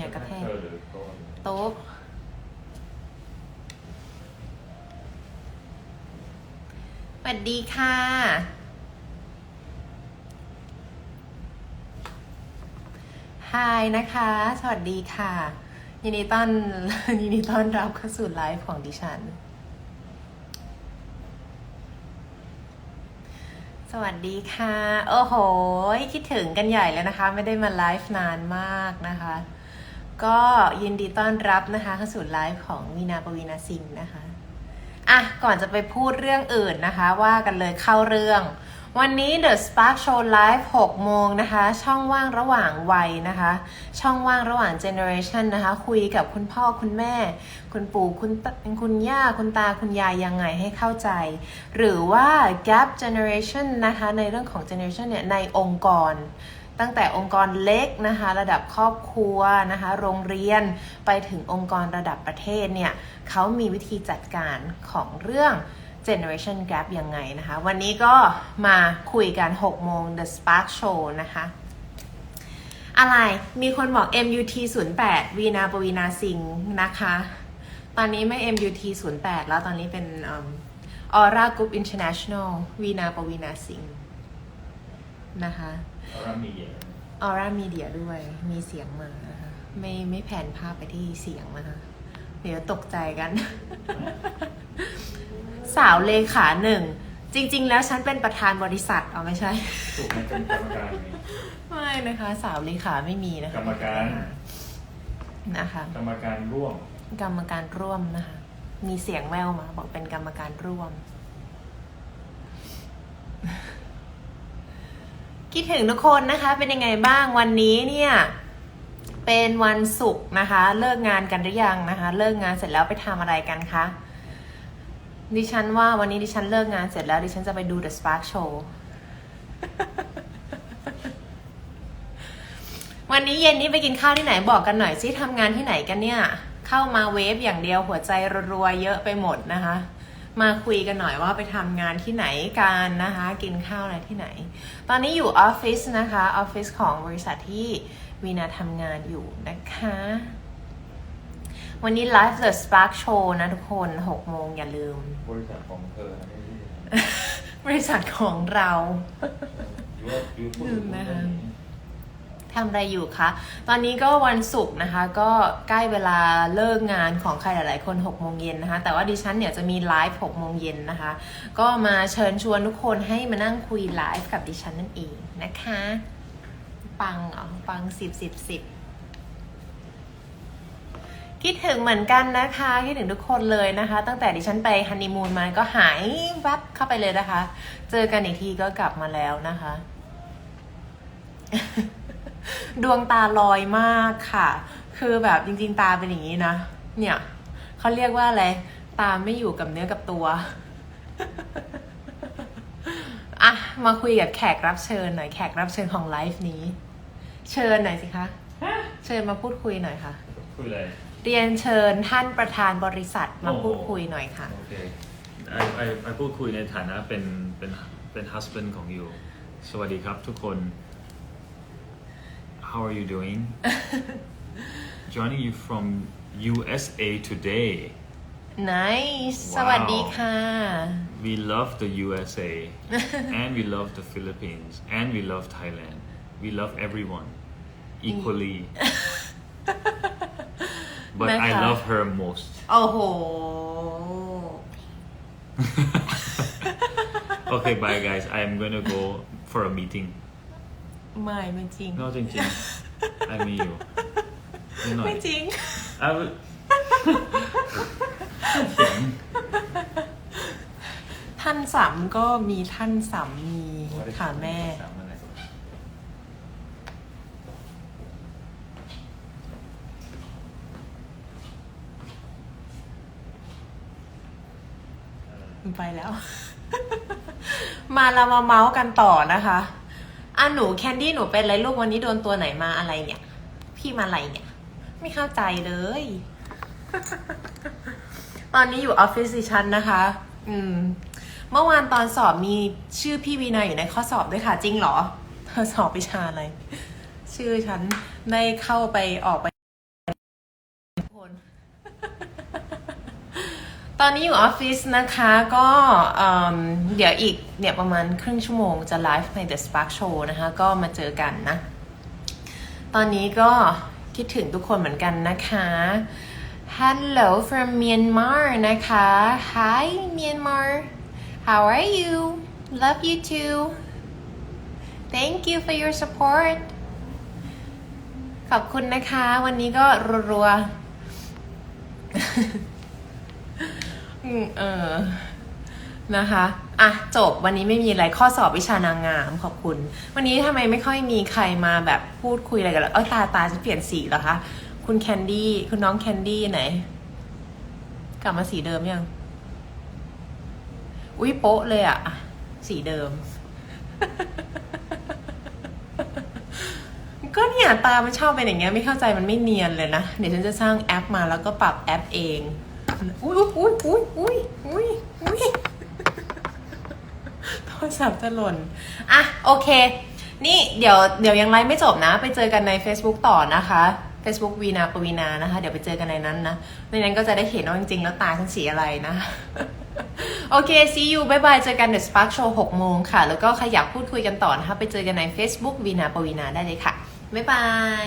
อย่ากระแทกเธอหรือตัวโต๊ะสวัสดีค่ะฮายนะคะ สวัสดีค่ะ ยินดีต้อนยินดีต้อนรับเข้าสู่ไลฟ์ของดิฉัน สวัสดีค่ะ โอ้โห คิดถึงกันใหญ่แล้วนะคะ ไม่ได้มาไลฟ์นานมากนะคะ ก็ยินดีต้อนรับนะคะเข้าสู่ไลฟ์ของวีนาปวีนาซิงนะคะอะก่อนจะไปพูดเรื่องอื่นนะคะ ว่ากันเลยเข้าเรื่อง วันนี้ The Spark Show Live 6 โมงนะคะ ช่องว่างระหว่างวัยนะคะ ช่องว่างระหว่าง Generation นะคะ คุยกับคุณพ่อคุณแม่ คุณปู่คุณคุณย่า คุณตาคุณยายยังไงให้เข้าใจ หรือว่า Gap Generation นะคะ ในเรื่องของ Generation เนี่ยในองค์กร ตั้งแต่องค์กรเล็กนะคะ ระดับครอบครัวนะคะ โรงเรียนไปถึงองค์กรระดับประเทศเนี่ยเขามีวิธีจัดการของเรื่อง generation gap ยังไงนะคะ วันนี้ก็มาคุยกัน6โมง The Spark Show นะคะ อะไรมีคนบอก MUT 08วีนาปวีนาสิงนะคะ ตอนนี้ไม่ MUT 08แล้วตอนนี้เป็นออร่ากรุ๊ปอินเตอร์เนชั่นแนลวีนาปวีนาสิงห์ นะคะออร่ามีเดียออร่ามีเดียด้วย มีเสียงมานะคะไม่ไม่แผนภาพไปที่เสียงนะคะเดี๋ยวตกใจกัน สาวเลขาหนึ่ง จริง ๆ แล้วฉันเป็นประธานบริษัทเอาไม่ใช่ถูกไหมเป็นกรรมการไหมไม่นะคะ สาวเลขาไม่มีนะคะกรรมการ นะคะ กรรมการร่วม กรรมการร่วมนะคะ มีเสียงแววมา บอกเป็นกรรมการร่วม คิดถึงทุกคนนะคะเป็นยังไงบ้างวันนี้เนี่ยเป็นวันศุกร์นะคะ เลิกงานกันหรือยังนะคะ เลิกงานเสร็จแล้วไปทำอะไรกันคะดิฉันว่าวันนี้ดิฉันเลิกงานเสร็จแล้วดิฉันจะไปดู The Spark Show วันนี้เย็นนี้ไปกินข้าวที่ไหนบอกกันหน่อยซิทำงานที่ไหนกันเนี่ย เข้ามาเวฟอย่างเดียวหัวใจรัวๆเยอะไปหมดนะคะ มาคุยกันหน่อยว่าไปทำงานที่ไหนกันนะคะ กินข้าวอะไรที่ไหน ตอนนี้อยู่ออฟฟิศนะคะออฟฟิศของบริษัทที่วีนาทำงานอยู่นะคะ วันนี้ไลฟ์ The Spark Show นะทุกคน 6 โมงอย่าลืม บริษัทของเธอนะไม่ใช่บริษัทของเราหรือว่าหรือพูดถึงนะคะเรื่องนี้ ทำอะไรอยู่คะ ตอนนี้ก็วันศุกร์นะคะ ก็ใกล้เวลาเลิกงานของใครหลาย ๆ คน6โมงเย็นนะคะ แต่ว่าดิฉันเนี่ยจะมีไลฟ์6โมงเย็นนะคะ ก็มาเชิญชวนทุกคนให้มานั่งคุยไลฟ์กับดิฉันนั่นเองนะคะ ปังเหรอปังสิบสิบสิบคิดถึงเหมือนกันนะคะ คิดถึงทุกคนเลยนะคะ ตั้งแต่ดิฉันไปฮันนีมูนมาก็หายวับเข้าไปเลยนะคะ เจอกันอีกทีก็กลับมาแล้วนะคะ ดวงตาลอยมากค่ะ คือแบบจริง ๆ ตาเป็นอย่างนี้นะ เนี่ยเขาเรียกว่าอะไร ตาไม่อยู่กับเนื้อกับตัวอะมาคุยกับแขกรับเชิญหน่อยแขกรับเชิญของไลฟ์นี้ เชิญหน่อยสิคะเชิญมาพูดคุยหน่อยค่ะ คุยอะไรเรียนเชิญท่านประธานบริษัทมาโอ้โหพูดคุยหน่อยค่ะ โอเคไอไอไอพูดคุยในฐานะเป็นเป็นเป็น husband ของยูสวัสดีครับทุกคน How are you doing Joining you from USA today nice ว้าว สวัสดีค่ะ We love the USA and we love the Philippines and we love Thailand We love everyone equally but I นะคะ love her most โอ้โห Okay bye guys I am gonna go for a meeting ไม่ไม่จริงนอกจริงๆ I มีอยู่นิดหน่อยไม่จริง I will เสียงท่านสามก็มีท่านสามีค่ะแม่ สามอะไรไปแล้ว มาเรามาเมาส์กันต่อนะคะ อะหนูแคนดี้หนูเป็นอะไรลูกวันนี้โดนตัวไหนมาอะไรเนี่ย พี่มาอะไรเนี่ย ไม่เข้าใจเลย ตอนนี้อยู่ออฟฟิศดิฉันนะคะ อืม เมื่อวานตอนสอบมีชื่อพี่วีนาอยู่ในข้อสอบด้วยค่ะ จริงเหรอเธอสอบวิชาอะไร ชื่อฉันได้เข้าไปออกไป ตอนนี้อยู่ออฟฟิศนะคะก็เอิ่มเดี๋ยวอีกเนี่ยประมาณครึ่งชั่วโมงจะไลฟ์ใน The Spark Show นะคะ ก็มาเจอกันนะ ตอนนี้ก็คิดถึงทุกคนเหมือนกันนะคะ Hello from Myanmar นะคะ Hi Myanmar How are you Love you too Thank you for your support ขอบคุณนะคะ วันนี้ก็รัวๆ เออนะคะ อะ จบวันนี้ไม่มีอะไรข้อสอบวิชานางงามขอบคุณ วันนี้ทำไมไม่ค่อยมีใครมาแบบพูดคุยอะไรกันเลยเออตาตาจะเปลี่ยนสีเหรอคะ คุณแคนดี้คุณน้องแคนดี้ไหน กลับมาสีเดิมยัง อุ้ยโป๊ะเลยอะอะสีเดิม ก็เนี่ย ตามันชอบเป็นอย่างเงี้ยไม่เข้าใจมันไม่เนียนเลยนะ เดี๋ยวฉันจะสร้างแอปมาแล้วก็ปรับแอปเอง อุ้ยอุ้ยอุ้ยอุ้ยอุ้ยอุ้ยโทรศัพท์จะหล่น อะ โอเค นี่เดี๋ยวเดี๋ยวยังไลฟ์ไม่จบนะ ไปเจอกันใน Facebook ต่อนะคะ Facebook วีนาปวีนานะคะ เดี๋ยวไปเจอกันในนั้นนะ ในนั้นก็จะได้เห็นว่าจริงๆ แล้วตาฉันสีอะไรนะ โอเค see you บายบาย เจอกัน The Spark Show 6โมงค่ะ แล้วก็ใครอยากพูดคุยกันต่อนะคะ ไปเจอกันใน Facebook วีนาปวีนาได้เลยค่ะ บ๊ายบาย